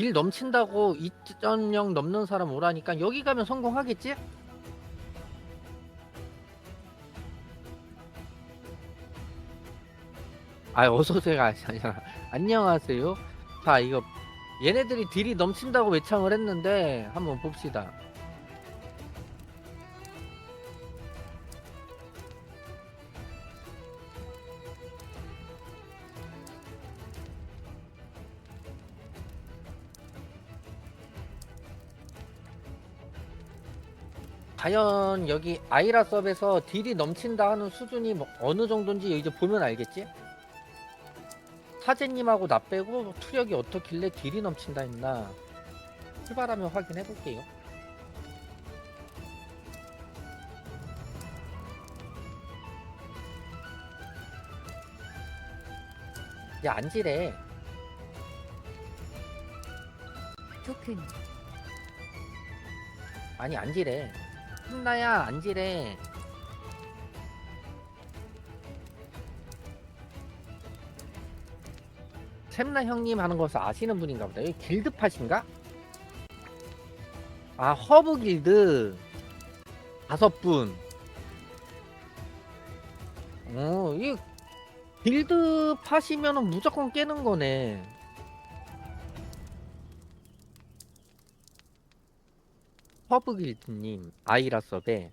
딜 넘친다고 2.0 넘는 사람 오라니까 여기 가면 성공하겠지? 아 어서오세요. 아니잖아 안녕하세요. 자 이거 얘네들이 딜이 넘친다고 외창을 했는데 한번 봅시다 과연 여기 아이라 섭에서 딜이 넘친다 하는 수준이 뭐 어느 정도인지 이제 보면 알겠지? 사제님하고 나 빼고 투력이 어떻길래 딜이 넘친다 했나 출발하면 확인해 볼게요. 야 안지래 토큰 아니 안지래 혼나야 안 지래 샘나 형님 하는 것을 아시는 분인가 보다. 여기 길드 팟인가? 아 허브 길드. 다섯 분. 어, 이 길드 팟이면은 무조건 깨는 거네 허브 길드님 아이라 섭에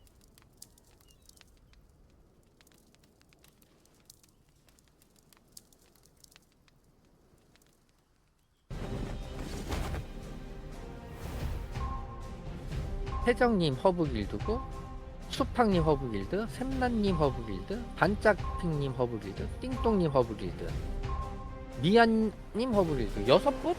태정님 허브 길드고 수팡님 허브 길드 샘란님 허브 길드 반짝핑님 허브 길드 띵똥님 허브 길드 미안님 허브 길드 여섯 분?